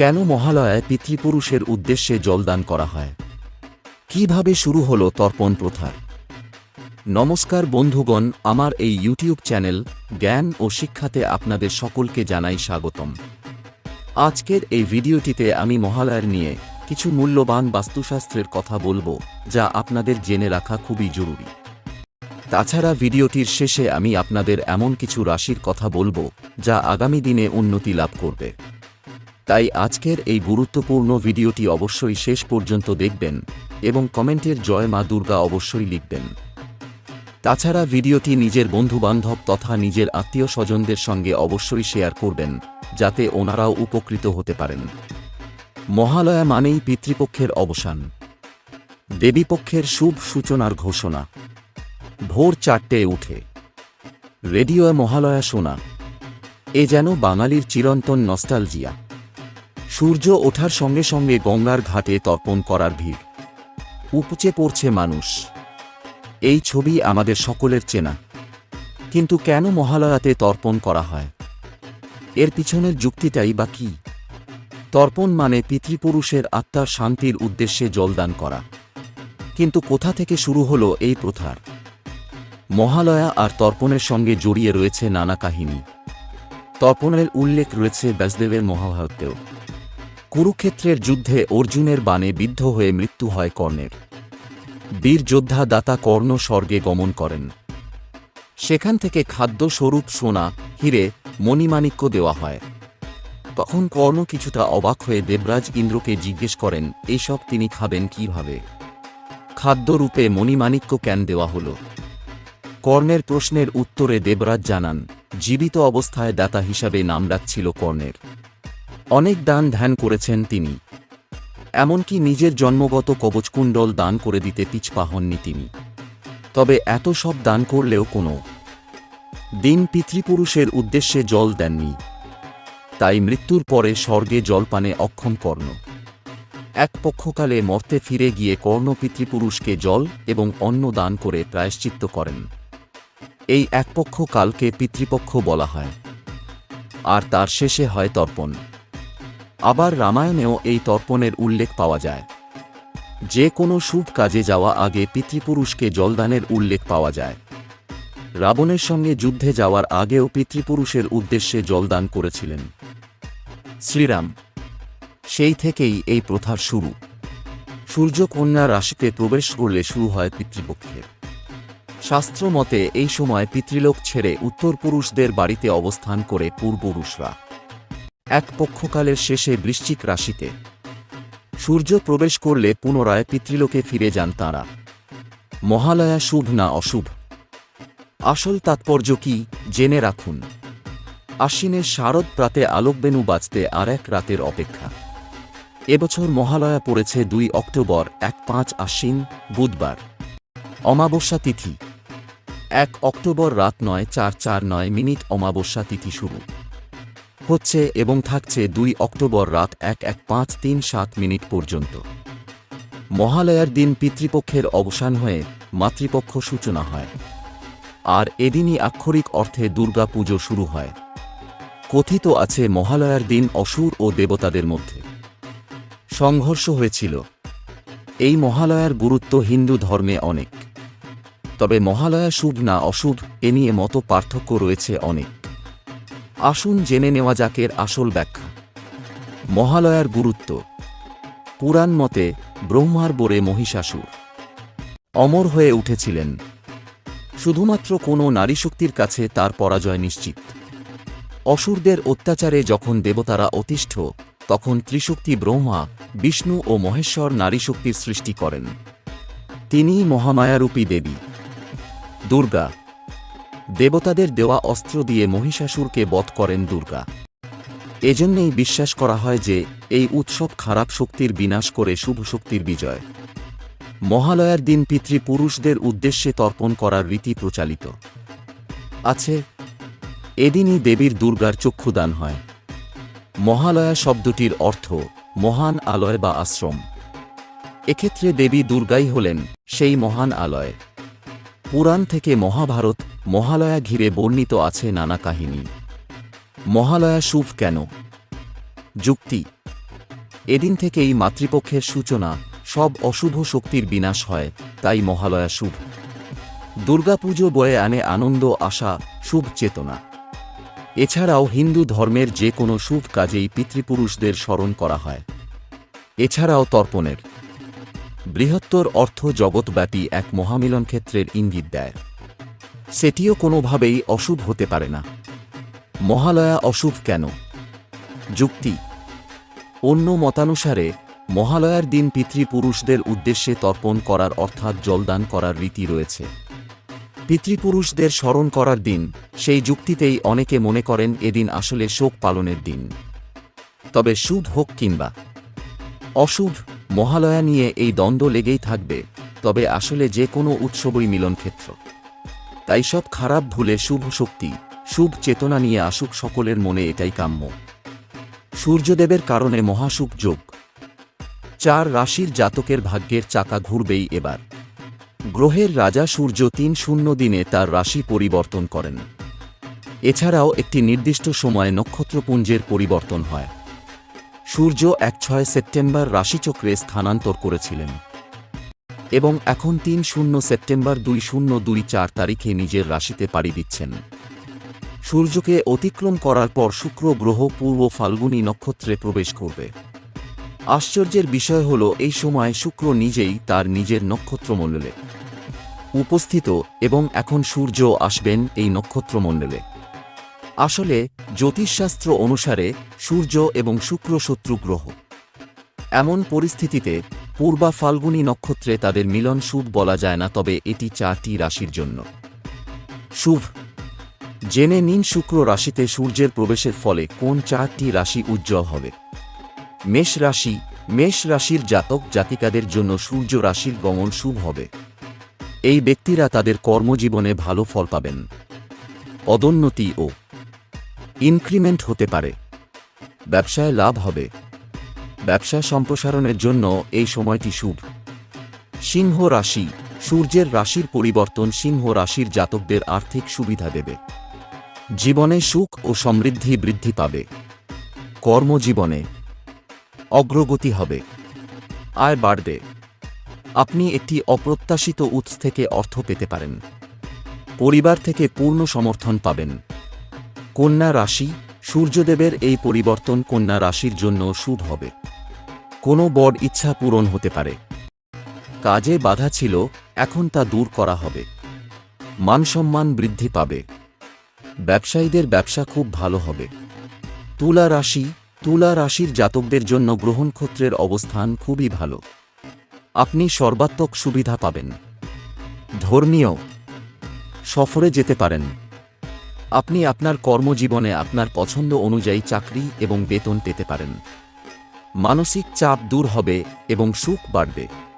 কেন মহালয়ায় পিতৃপুরুষের উদ্দেশ্যে জলদান করা হয়? কীভাবে শুরু হলো তর্পণ প্রথার নমস্কার বন্ধুগণ, আমার এই ইউটিউব চ্যানেল জ্ঞান ও শিক্ষাতে আপনাদের সকলকে জানাই স্বাগতম। আজকের এই ভিডিওটিতে আমি মহালয়ার নিয়ে কিছু মূল্যবান বাস্তুশাস্ত্রের কথা বলব, যা আপনাদের জেনে রাখা খুবই জরুরি। তাছাড়া ভিডিওটির শেষে আমি আপনাদের এমন কিছু রাশির কথা বলব, যা আগামী দিনে উন্নতি লাভ করবে। তাই আজকের এই গুরুত্বপূর্ণ ভিডিওটি অবশ্যই শেষ পর্যন্ত দেখবেন এবং কমেন্টের জয় মা দুর্গা অবশ্যই লিখবেন। তাছাড়া ভিডিওটি নিজের বন্ধুবান্ধব তথা নিজের আত্মীয় স্বজনদের সঙ্গে অবশ্যই শেয়ার করবেন, যাতে ওনারাও উপকৃত হতে পারেন। মহালয়া মানেই পিতৃপক্ষের অবসান। দেবীপক্ষের শুভ সূচনার ঘোষণা। ভোর চারটে উঠে। রেডিও মহালয়া শোনা। এ যেন বাঙালির চিরন্তন নস্টালজিয়া। সূর্য ওঠার সঙ্গে সঙ্গে গঙ্গার ঘাটে তর্পণ করার ভিড়। উপচে পড়ছে মানুষ। এই ছবি আমাদের সকলের চেনা। কিন্তু কেন মহালয়াতে তর্পণ করা হয়? এর পিছনের যুক্তিটাই বা কি? তর্পণ মানে পিতৃপুরুষের আত্মার শান্তির উদ্দেশ্যে জলদান করা। কিন্তু কোথা থেকে শুরু হলো এই প্রথার? মহালয়া আর তর্পণের সঙ্গে জড়িয়ে রয়েছে নানা কাহিনী। তর্পণের উল্লেখ রয়েছে ব্যাসদেবের মহাভারতেও। কুরুক্ষেত্রের যুদ্ধে অর্জুনের বাণে বিদ্ধ হয়ে মৃত্যু হয় কর্ণের। বীর যোদ্ধা দাতা কর্ণ স্বর্গে গমন করেন। সেখান থেকে খাদ্য স্বরূপ সোনা, হিরে, মণিমাণিক্য দেওয়া হয়। তখন কর্ণ কিছুটা অবাক হয়ে দেবরাজ ইন্দ্রকে জিজ্ঞেস করেন এইসব তিনি খাবেন কীভাবে? খাদ্যরূপে মণিমাণিক্য কেন দেওয়া হল? কর্ণের প্রশ্নের উত্তরে দেবরাজ জানান, জীবিত অবস্থায় দাতা হিসাবে নাম রাখছিল কর্ণের। অনেক দান ধ্যান করেছেন তিনি। এমনকি নিজের জন্মগত কবচকুণ্ডল দান করে দিতে পিছপা হননি তিনি। তবে এত সব দান করলেও কোনো। দিন পিতৃপুরুষের উদ্দেশ্যে জল দেননি। তাই মৃত্যুর পরে স্বর্গে জলপানে অক্ষম কর্ণ। এক পক্ষকালে মর্তে ফিরে গিয়ে কর্ণ পিতৃপুরুষকে জল এবং অন্ন দান করে প্রায়শ্চিত্ত করেন। এই এক পক্ষ কালকে পিতৃপক্ষ বলা হয়। আর তার শেষে হয় তর্পণ। আবার রামায়ণেও এই তর্পণের উল্লেখ পাওয়া যায়। যে কোনো শুভ কাজে যাওয়া আগে পিতৃপুরুষকে জলদানের উল্লেখ পাওয়া যায়। রাবণের সঙ্গে যুদ্ধে যাওয়ার আগেও পিতৃপুরুষের উদ্দেশ্যে জলদান করেছিলেন। শ্রীরাম, সেই থেকেই এই প্রথার শুরু। সূর্যকন্যা রাশিতে প্রবেশ করলে শুরু হয় পিতৃপক্ষের। শাস্ত্র মতে এই সময় পিতৃলোক ছেড়ে উত্তর পুরুষদের বাড়িতে অবস্থান করে পূর্বপুরুষরা। এক পক্ষকালের শেষে বৃশ্চিক রাশিতে। সূর্য প্রবেশ করলে পুনরায় পিতৃলোকে ফিরে যান তাঁরা। মহালয়া শুভ না অশুভ। আসল তাৎপর্য কি, জেনে রাখুন। আশ্বিনের শারদ প্রাতে আলোকবেনু বাজতে আর এক রাতের অপেক্ষা। এবছর মহালয়া পড়েছে দুই অক্টোবর, এক পাঁচ আশ্বিন, বুধবার। অমাবস্যা তিথি। এক অক্টোবর রাত নয়, চার চার নয় মিনিট অমাবস্যা তিথি শুরু। হচ্ছে এবং থাকছে দুই অক্টোবর রাত এক এক পাঁচ তিন সাত মিনিট পর্যন্ত। মহালয়ার দিন পিতৃপক্ষের অবসান হয়ে মাতৃপক্ষ সূচনা হয়। আর এদিনই আক্ষরিক অর্থে দুর্গা পুজো শুরু হয়। কথিত আছে মহালয়ার দিন অসুর ও দেবতাদের মধ্যে। সংঘর্ষ হয়েছিল। এই মহালয়ার গুরুত্ব হিন্দু ধর্মে অনেক। তবে মহালয়া শুভ না অশুভ এ নিয়ে মতো পার্থক্য রয়েছে অনেক। আসুন জেনে নেওয়া যাকের আসল ব্যাখ্যা। মহালয়ার গুরুত্ব। পুরাণ মতে ব্রহ্মার বোরে মহিষাসুর। অমর হয়ে উঠেছিলেন। শুধুমাত্র কোনো নারীশক্তির কাছে তার পরাজয় নিশ্চিত। অসুরদের অত্যাচারে যখন দেবতারা অতিষ্ঠ, তখন ত্রিশক্তি ব্রহ্মা, বিষ্ণু ও মহেশ্বর নারীশক্তির সৃষ্টি করেন। তিনিই মহামায়ারূপী দেবী। দুর্গা দেবতাদের দেওয়া অস্ত্র দিয়ে মহিষাসুরকে বধ করেন দুর্গা। এজন্যেই বিশ্বাস করা হয় যে, এই উৎসব খারাপ শক্তির বিনাশ করে শুভ শক্তির বিজয়। মহালয়ার দিন পিতৃপুরুষদের উদ্দেশ্যে তর্পণ করার রীতি প্রচালিত। আছে, এদিনই দেবীর দুর্গার চক্ষুদান হয়। মহালয়া শব্দটির অর্থ, মহান আলয় বা আশ্রম। এক্ষেত্রে দেবী দুর্গাই হলেন সেই মহান আলয়। পুরাণ থেকে মহাভারত মহালয়া ঘিরে বর্ণিত আছে নানা কাহিনী। মহালয়া শুভ কেন? যুক্তি। এদিন থেকেই মাতৃপক্ষের সূচনা, সব অশুভ শক্তির বিনাশ হয়, তাই মহালয়া শুভ। দুর্গাপুজো বয়ে আনে আনন্দ, আশা, শুভ চেতনা। এছাড়াও হিন্দু ধর্মের যে কোনো শুভ কাজেই পিতৃপুরুষদের স্মরণ করা হয়। এছাড়াও তর্পণের। বৃহত্তর অর্থ জগৎব্যাপী এক মহামিলন ক্ষেত্রের ইঙ্গিত দেয়। সেটিও কোনোভাবেই অশুভ হতে পারে না। মহালয়া অশুভ কেন? যুক্তি। অন্য মতানুসারে, মহালয়ার দিন পিতৃপুরুষদের উদ্দেশ্যে তর্পণ করার অর্থাৎ জলদান করার রীতি রয়েছে। পিতৃপুরুষদের স্মরণ করার দিন, সেই যুক্তিতেই অনেকে মনে করেন এদিন আসলে শোক পালনের দিন। তবে শুভ হোক কিংবা। অশুভ, মহালয়া নিয়ে এই দ্বন্দ্ব লেগেই থাকবে, তবে আসলে যে কোনো উৎসবই মিলনক্ষেত্র। তাই সব খারাপ ভুলে শুভ শক্তি, শুভ চেতনা নিয়ে আসুক সকলের মনে এটাই কাম্য। সূর্যদেবের কারণে মহাসুখ যোগ। চার রাশির জাতকের ভাগ্যের চাকা ঘুরবেই এবার। গ্রহের রাজা সূর্য তিন শূন্য দিনে তার রাশি পরিবর্তন করেন। এছাড়াও একটি নির্দিষ্ট সময়ে নক্ষত্রপুঞ্জের পরিবর্তন হয়। সূর্য এক ছয় সেপ্টেম্বর রাশিচক্রে স্থানান্তর করেছিলেন। এবং এখন তিন শূন্য সেপ্টেম্বর দুই শূন্য দুই চার তারিখে নিজের রাশিতে পাড়ি দিচ্ছেন। সূর্যকে অতিক্রম করার পর শুক্র গ্রহ পূর্ব ফাল্গুনী নক্ষত্রে প্রবেশ করবে। আশ্চর্যের বিষয় হল, এই সময় শুক্র নিজেই তার নিজের নক্ষত্রমণ্ডলে উপস্থিত এবং এখন সূর্য আসবেন এই নক্ষত্রমণ্ডলে। আসলে, জ্যোতিষশাস্ত্র অনুসারে সূর্য এবং শুক্র শত্রু গ্রহ। এমন পরিস্থিতিতে পূর্বা ফাল্গুনী নক্ষত্রে তাদের মিলন শুভ বলা যায় না, তবে এটি চারটি রাশির জন্য। শুভ। জেনে নিন শুক্র রাশিতে সূর্যের প্রবেশের ফলে কোন চারটি রাশি উজ্জ্বল হবে। মেষ রাশি। মেষ রাশির জাতক জাতিকাদের জন্য সূর্য রাশির গমন শুভ হবে। এই ব্যক্তিরা তাদের কর্মজীবনে ভালো ফল পাবেন। পদোন্নতি ও ইনক্রিমেন্ট হতে পারে। ব্যবসায় লাভ হবে। ব্যবসা সম্প্রসারণের জন্য এই সময়টি শুভ। সিংহ রাশি, সূর্যের রাশির পরিবর্তন সিংহ রাশির জাতকদের আর্থিক সুবিধা দেবে। জীবনে সুখ ও সমৃদ্ধি বৃদ্ধি পাবে। কর্মজীবনে অগ্রগতি হবে। আয় বাড়বে। আপনি একটি অপ্রত্যাশিত উৎস থেকে অর্থ পেতে পারেন। পরিবার থেকে পূর্ণ সমর্থন পাবেন। কন্যা রাশি সূর্যদেবের এই পরিবর্তন কন্যা রাশির জন্য শুভ হবে। কোনো বড় ইচ্ছা পূরণ হতে পারে। কাজে বাধা ছিল, এখন তা দূর করা হবে। মানসম্মান বৃদ্ধি পাবে। ব্যবসায়ীদের ব্যবসা খুব ভালো হবে। তুলা রাশি, তুলা রাশির জাতকদের জন্য গ্রহণক্ষত্রের অবস্থান খুবই ভালো। আপনি সর্বাত্মক সুবিধা পাবেন। ধর্মীয়। সফরে যেতে পারেন। আপনি আপনার কর্মজীবনে আপনার পছন্দ অনুযায়ী চাকরি এবং বেতন পেতে পারেন। মানসিক চাপ দূর হবে এবং সুখ বাড়বে।